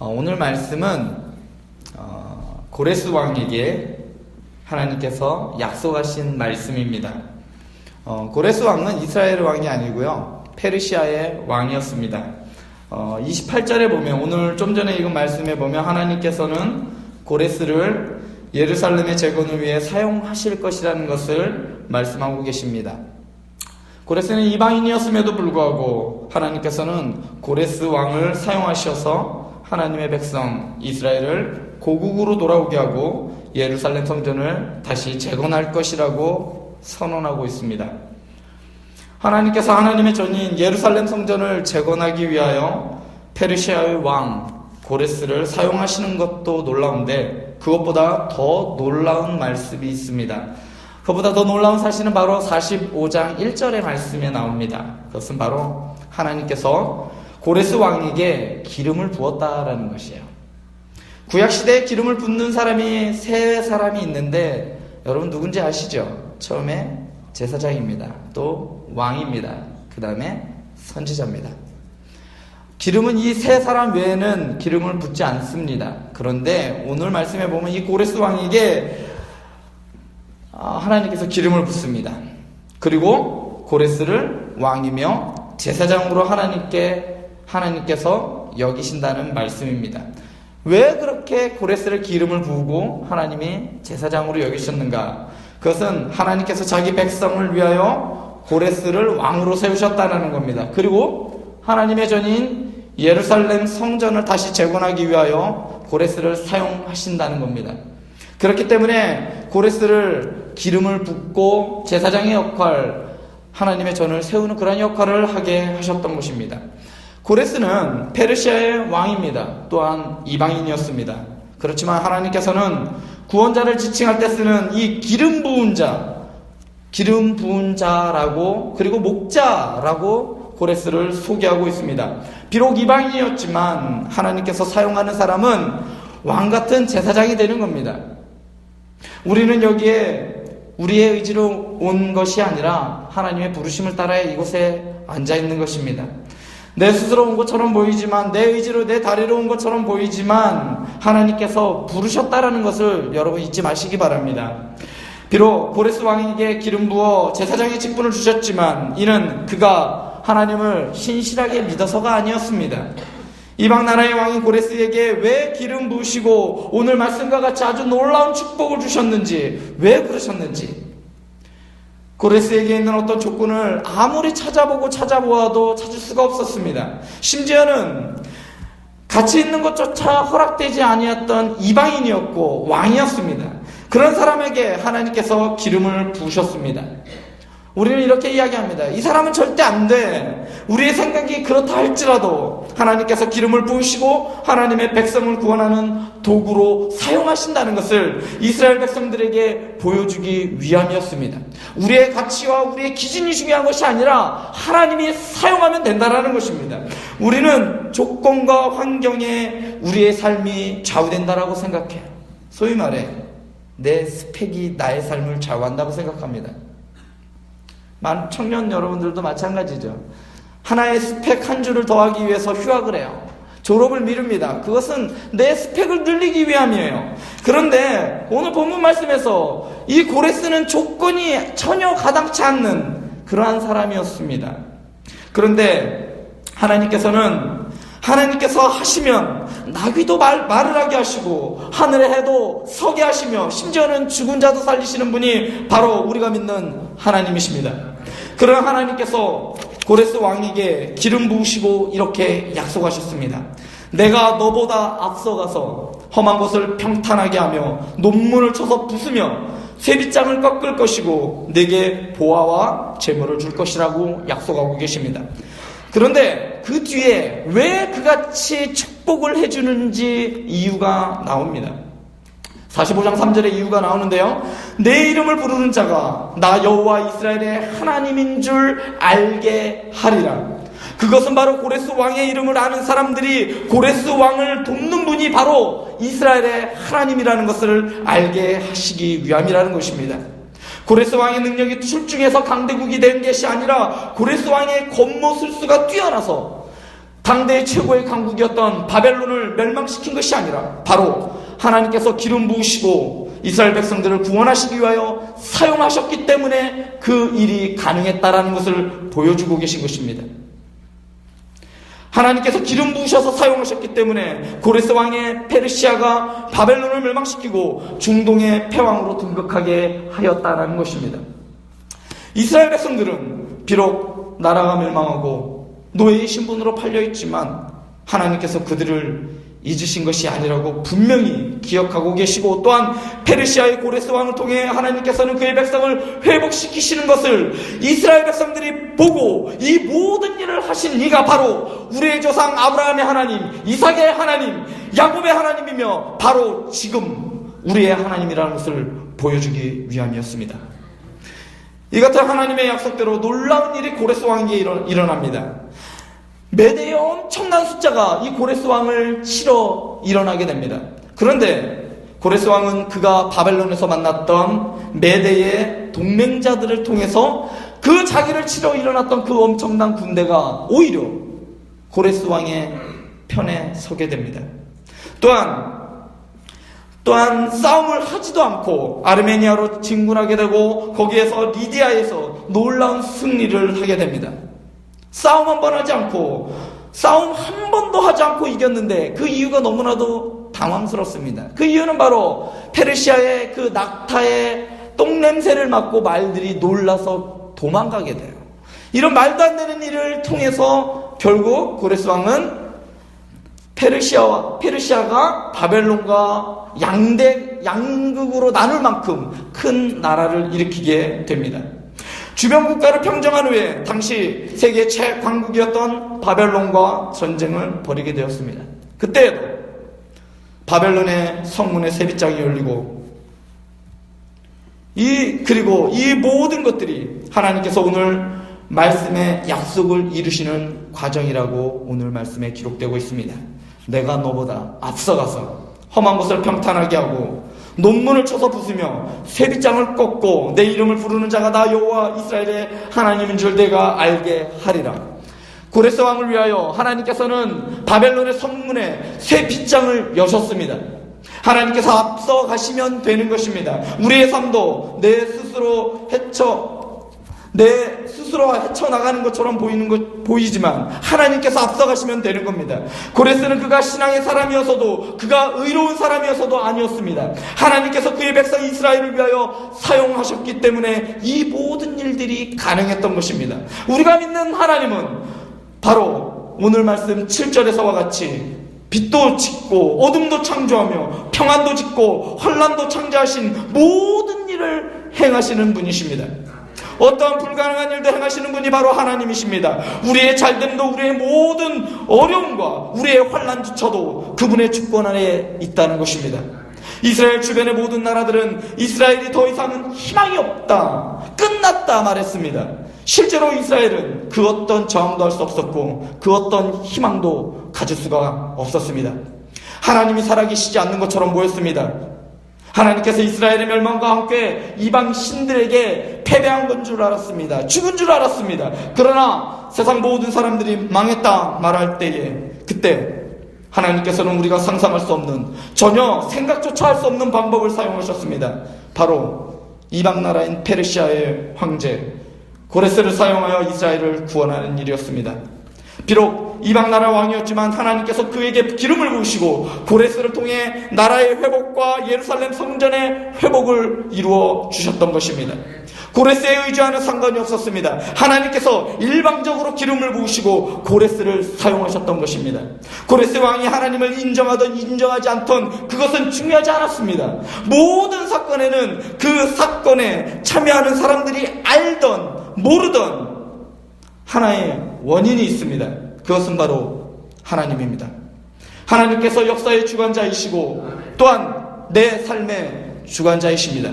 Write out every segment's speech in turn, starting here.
어, 오늘 말씀은 어, 고레스 왕에게 하나님께서 약속하신 말씀입니다. 어, 고레스 왕은 이스라엘 왕이 아니고요. 페르시아의 왕이었습니다. 어, 28절에 보면 오늘 좀 전에 읽은 말씀에 보면 하나님께서는 고레스를 예루살렘의 재건을 위해 사용하실 것이라는 것을 말씀하고 계십니다. 고레스는 이방인이었음에도 불구하고 하나님께서는 고레스 왕을 사용하셔서 하나님의 백성 이스라엘을 고국으로 돌아오게 하고 예루살렘 성전을 다시 재건할 것이라고 선언하고 있습니다. 하나님께서 하나님의 전인 예루살렘 성전을 재건하기 위하여 페르시아의 왕 고레스를 사용하시는 것도 놀라운데 그것보다 더 놀라운 말씀이 있습니다. 그보다 더 놀라운 사실은 바로 45장 1절의 말씀에 나옵니다. 그것은 바로 하나님께서 고레스 왕에게 기름을 부었다라는 것이에요. 구약 시대에 기름을 붓는 사람이 세 사람이 있는데 여러분 누군지 아시죠? 처음에 제사장입니다. 또 왕입니다. 그 다음에 선지자입니다. 기름은 이 세 사람 외에는 기름을 붓지 않습니다. 그런데 오늘 말씀에 보면 이 고레스 왕에게 하나님께서 기름을 붓습니다. 그리고 고레스를 왕이며 제사장으로 하나님께 하나님께서 여기신다는 말씀입니다. 왜 그렇게 고레스를 기름을 부으고 하나님이 제사장으로 여기셨는가? 그것은 하나님께서 자기 백성을 위하여 고레스를 왕으로 세우셨다는 겁니다. 그리고 하나님의 전인 예루살렘 성전을 다시 재건하기 위하여 고레스를 사용하신다는 겁니다. 그렇기 때문에 고레스를 기름을 붓고 제사장의 역할, 하나님의 전을 세우는 그런 역할을 하게 하셨던 것입니다. 고레스는 페르시아의 왕입니다. 또한 이방인이었습니다. 그렇지만 하나님께서는 구원자를 지칭할 때 쓰는 이 기름 부은 자, 기름 부은 자라고 그리고 목자라고 고레스를 소개하고 있습니다. 비록 이방인이었지만 하나님께서 사용하는 사람은 왕 같은 제사장이 되는 겁니다. 우리는 여기에 우리의 의지로 온 것이 아니라 하나님의 부르심을 따라 이곳에 앉아 있는 것입니다. 내 스스로 온 것처럼 보이지만 내 의지로 내 다리로 온 것처럼 보이지만 하나님께서 부르셨다라는 것을 여러분 잊지 마시기 바랍니다. 비록 고레스 왕에게 기름 부어 제사장의 직분을 주셨지만 이는 그가 하나님을 신실하게 믿어서가 아니었습니다. 이방 나라의 왕인 고레스에게 왜 기름 부으시고 오늘 말씀과 같이 아주 놀라운 축복을 주셨는지 왜 그러셨는지 고레스에게 있는 어떤 조건을 아무리 찾아보고 찾아보아도 찾을 수가 없었습니다. 심지어는 같이 있는 것조차 허락되지 아니었던 이방인이었고 왕이었습니다. 그런 사람에게 하나님께서 기름을 부으셨습니다. 우리는 이렇게 이야기합니다. 이 사람은 절대 안 돼. 우리의 생각이 그렇다 할지라도 하나님께서 기름을 부으시고 하나님의 백성을 구원하는 도구로 사용하신다는 것을 이스라엘 백성들에게 보여주기 위함이었습니다. 우리의 가치와 우리의 기준이 중요한 것이 아니라 하나님이 사용하면 된다는 것입니다. 우리는 조건과 환경에 우리의 삶이 좌우된다라고 생각해요. 소위 말해 내 스펙이 나의 삶을 좌우한다고 생각합니다. 청년 여러분들도 마찬가지죠. 하나의 스펙 한 줄을 더하기 위해서 휴학을 해요. 졸업을 미룹니다. 그것은 내 스펙을 늘리기 위함이에요. 그런데 오늘 본문 말씀에서 이 고레스는 조건이 전혀 가당치 않는 그러한 사람이었습니다. 그런데 하나님께서는 하나님께서 하시면 나귀도 말, 말을 하게 하시고 하늘의 해도 서게 하시며 심지어는 죽은 자도 살리시는 분이 바로 우리가 믿는 하나님이십니다. 그런 하나님께서 고레스 왕에게 기름 부으시고 이렇게 약속하셨습니다. 내가 너보다 앞서가서 험한 것을 평탄하게 하며 논문을 쳐서 부수며 쇠빗장을 꺾을 것이고 내게 보아와 재물을 줄 것이라고 약속하고 계십니다. 그런데 그 뒤에 왜 그같이 축복을 해주는지 이유가 나옵니다. 45장 3절에 이유가 나오는데요. 내 이름을 부르는 자가 나 여호와 이스라엘의 하나님인 줄 알게 하리라. 그것은 바로 고레스 왕의 이름을 아는 사람들이 고레스 왕을 돕는 분이 바로 이스라엘의 하나님이라는 것을 알게 하시기 위함이라는 것입니다. 고레스 왕의 능력이 출중해서 강대국이 된 것이 아니라 고레스 왕의 겉모술 수가 뛰어나서 당대의 최고의 강국이었던 바벨론을 멸망시킨 것이 아니라 바로 하나님께서 기름 부으시고 이스라엘 백성들을 구원하시기 위하여 사용하셨기 때문에 그 일이 가능했다라는 것을 보여주고 계신 것입니다. 하나님께서 기름 부으셔서 사용하셨기 때문에 고레스 왕의 페르시아가 바벨론을 멸망시키고 중동의 패왕으로 등극하게 하였다라는 것입니다. 이스라엘 백성들은 비록 나라가 멸망하고 노예의 신분으로 팔려 있지만 하나님께서 그들을 잊으신 것이 아니라고 분명히 기억하고 계시고 또한 페르시아의 고레스 왕을 통해 하나님께서는 그의 백성을 회복시키시는 것을 이스라엘 백성들이 보고 이 모든 일을 하신 이가 바로 우리의 조상 아브라함의 하나님, 이삭의 하나님, 야곱의 하나님이며 바로 지금 우리의 하나님이라는 것을 보여주기 위함이었습니다. 이 같은 하나님의 약속대로 놀라운 일이 고레스 왕에게 일어납니다. 매대의 엄청난 숫자가 이 고레스 왕을 치러 일어나게 됩니다. 그런데 고레스 왕은 그가 바벨론에서 만났던 메대의 동맹자들을 통해서 그 자기를 치러 일어났던 그 엄청난 군대가 오히려 고레스 왕의 편에 서게 됩니다. 또한 또한 싸움을 하지도 않고 아르메니아로 진군하게 되고 거기에서 리디아에서 놀라운 승리를 하게 됩니다. 싸움 한 번 하지 않고 싸움 한 번도 하지 않고 이겼는데 그 이유가 너무나도 당황스럽습니다. 그 이유는 바로 페르시아의 그 낙타의 똥냄새를 맡고 말들이 놀라서 도망가게 돼요. 이런 말도 안 되는 일을 통해서 결국 고레스 왕은 페르시아와 페르시아가 바벨론과 양대 양극으로 나눌 만큼 큰 나라를 일으키게 됩니다. 주변 국가를 평정한 후에 당시 세계 최강국이었던 바벨론과 전쟁을 벌이게 되었습니다. 그때에도 바벨론의 성문에 세비장이 열리고 이 그리고 이 모든 것들이 하나님께서 오늘 말씀의 약속을 이루시는 과정이라고 오늘 말씀에 기록되고 있습니다. 내가 너보다 앞서가서 험한 곳을 평탄하게 하고 논문을 쳐서 부수며 세빗장을 꺾고 내 이름을 부르는 자가 나 여호와 이스라엘의 하나님인 줄 내가 알게 하리라. 고레스 왕을 위하여 하나님께서는 바벨론의 성문에 새 빗장을 여셨습니다. 하나님께서 앞서 가시면 되는 것입니다. 우리의 삶도 내 스스로 헤쳐 내 스스로가 헤쳐나가는 것처럼 보이는 것, 보이지만 하나님께서 앞서가시면 되는 겁니다. 고레스는 그가 신앙의 사람이어서도 그가 의로운 사람이어서도 아니었습니다. 하나님께서 그의 백성 이스라엘을 위하여 사용하셨기 때문에 이 모든 일들이 가능했던 것입니다. 우리가 믿는 하나님은 바로 오늘 말씀 7절에서와 같이 빛도 짓고 어둠도 창조하며 평안도 짓고 환란도 창조하신 모든 일을 행하시는 분이십니다. 어떠한 불가능한 일도 행하시는 분이 바로 하나님이십니다. 우리의 잘됨도 우리의 모든 어려움과 우리의 환란조차도 그분의 주권 안에 있다는 것입니다. 이스라엘 주변의 모든 나라들은 이스라엘이 더 이상은 희망이 없다. 끝났다 말했습니다. 실제로 이스라엘은 그 어떤 저항도 할 수 없었고 그 어떤 희망도 가질 수가 없었습니다. 하나님이 살아계시지 않는 것처럼 보였습니다. 하나님께서 이스라엘의 멸망과 함께 이방 신들에게 패배한 건 줄 알았습니다. 죽은 줄 알았습니다. 그러나 세상 모든 사람들이 망했다 말할 때에 그때 하나님께서는 우리가 상상할 수 없는 전혀 생각조차 할 수 없는 방법을 사용하셨습니다. 바로 이방 나라인 페르시아의 황제 고레스를 사용하여 이스라엘을 구원하는 일이었습니다. 비록 이방 나라 왕이었지만 하나님께서 그에게 기름을 부으시고 고레스를 통해 나라의 회복과 예루살렘 성전의 회복을 이루어 주셨던 것입니다. 고레스에 의지하는 상관이 없었습니다. 하나님께서 일방적으로 기름을 부으시고 고레스를 사용하셨던 것입니다. 고레스 왕이 하나님을 인정하던 인정하지 않던 그것은 중요하지 않았습니다. 모든 사건에는 그 사건에 참여하는 사람들이 알던 모르던 하나의 원인이 있습니다. 그것은 바로 하나님입니다. 하나님께서 역사의 주관자이시고 또한 내 삶의 주관자이십니다.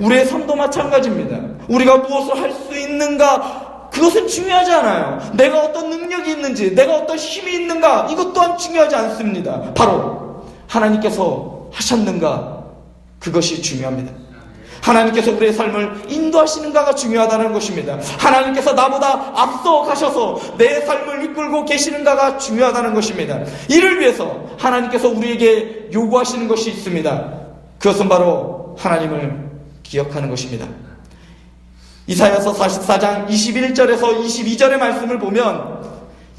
우리의 삶도 마찬가지입니다. 우리가 무엇을 할 수 있는가 그것은 중요하지 않아요. 내가 어떤 능력이 있는지, 내가 어떤 힘이 있는가 이것 또한 중요하지 않습니다. 바로 하나님께서 하셨는가 그것이 중요합니다. 하나님께서 우리의 삶을 인도하시는가가 중요하다는 것입니다. 하나님께서 나보다 앞서 가셔서 내 삶을 이끌고 계시는가가 중요하다는 것입니다. 이를 위해서 하나님께서 우리에게 요구하시는 것이 있습니다. 그것은 바로 하나님을 기억하는 것입니다. 이사야서 44장 21절에서 22절의 말씀을 보면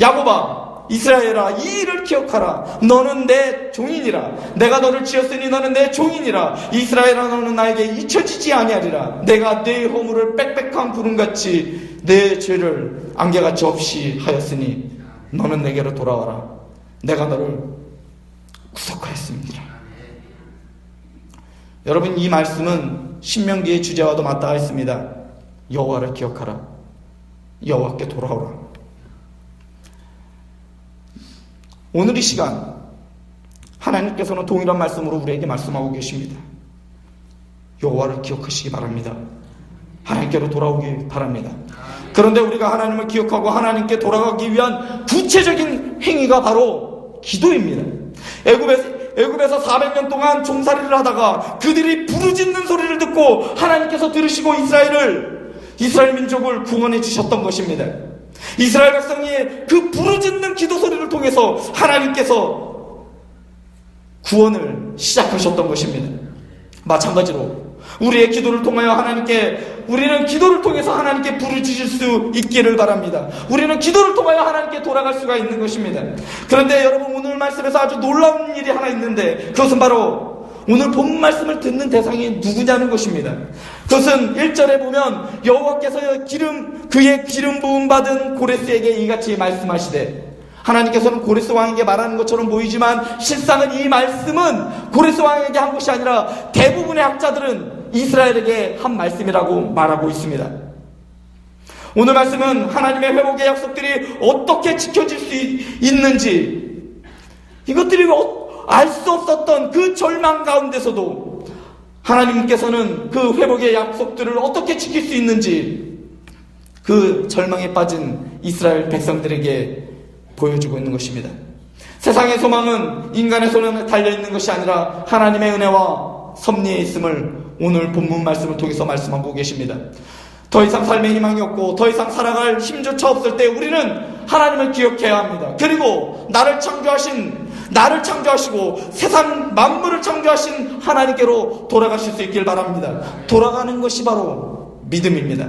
야고바 이스라엘아 이 일을 기억하라. 너는 내 종이니라. 내가 너를 지었으니 너는 내 종이니라. 이스라엘아 너는 나에게 잊혀지지 아니하리라. 내가 내 허물을 빽빽한 구름같이 내 죄를 안개같이 없이 하였으니 너는 내게로 돌아와라. 내가 너를 구속하였습니다. 여러분 이 말씀은 신명기의 주제와도 맞닿아 있습니다. 여호와를 기억하라. 여호와께 돌아오라 오늘 이 시간 하나님께서는 동일한 말씀으로 우리에게 말씀하고 계십니다. 여호와를 기억하시기 바랍니다. 하나님께로 돌아오기 바랍니다. 그런데 우리가 하나님을 기억하고 하나님께 돌아가기 위한 구체적인 행위가 바로 기도입니다. 애굽에서 애굽에서 400년 동안 종살이를 하다가 그들이 부르짖는 소리를 듣고 하나님께서 들으시고 이스라엘을 이스라엘 민족을 구원해 주셨던 것입니다. 이스라엘 백성이 그 부르짖는 기도 소리를 통해서 하나님께서 구원을 시작하셨던 것입니다. 마찬가지로 우리의 기도를 통하여 하나님께 우리는 기도를 통해서 하나님께 부르짖을 수 있기를 바랍니다. 우리는 기도를 통하여 하나님께 돌아갈 수가 있는 것입니다. 그런데 여러분 오늘 말씀에서 아주 놀라운 일이 하나 있는데 그것은 바로 오늘 본 말씀을 듣는 대상이 누구냐는 것입니다. 그것은 1절에 보면 여호와께서 기름 그의 기름 부음 받은 고레스에게 이같이 말씀하시되 하나님께서는 고레스 왕에게 말하는 것처럼 보이지만 실상은 이 말씀은 고레스 왕에게 한 것이 아니라 대부분의 학자들은 이스라엘에게 한 말씀이라고 말하고 있습니다. 오늘 말씀은 하나님의 회복의 약속들이 어떻게 지켜질 수 있는지 이것들이 알 수 없었던 그 절망 가운데서도 하나님께서는 그 회복의 약속들을 어떻게 지킬 수 있는지 그 절망에 빠진 이스라엘 백성들에게 보여주고 있는 것입니다. 세상의 소망은 인간의 손에 달려 있는 것이 아니라 하나님의 은혜와 섭리에 있음을 오늘 본문 말씀을 통해서 말씀하고 계십니다. 더 이상 삶의 희망이 없고 더 이상 살아갈 힘조차 없을 때 우리는 하나님을 기억해야 합니다. 그리고 나를 창조하신 나를 창조하시고 세상 만물을 창조하신 하나님께로 돌아가실 수 있길 바랍니다. 돌아가는 것이 바로 믿음입니다.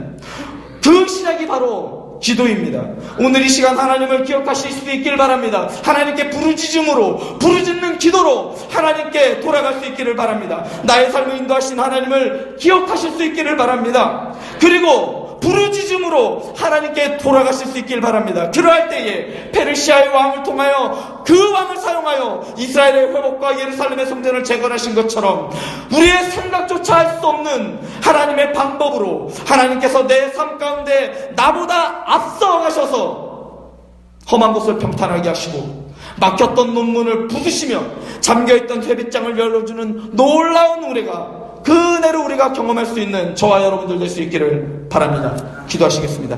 그 시작이 바로 기도입니다. 오늘 이 시간 하나님을 기억하실 수 있길 바랍니다. 하나님께 부르짖음으로 부르짖는 기도로 하나님께 돌아갈 수 있기를 바랍니다. 나의 삶을 인도하신 하나님을 기억하실 수 있기를 바랍니다. 그리고 부르짖음으로 하나님께 돌아가실 수 있길 바랍니다. 그러할 때에 페르시아의 왕을 통하여 그 왕을 사용하여 이스라엘의 회복과 예루살렘의 성전을 재건하신 것처럼 우리의 생각조차 할 수 없는 하나님의 방법으로 하나님께서 내 삶 가운데 나보다 앞서 가셔서 험한 곳을 평탄하게 하시고 막혔던 논문을 부수시며 잠겨있던 회빗장을 열어주는 놀라운 은혜가 그 은혜를 우리가 경험할 수 있는 저와 여러분들 될 수 있기를 바랍니다. 기도하시겠습니다.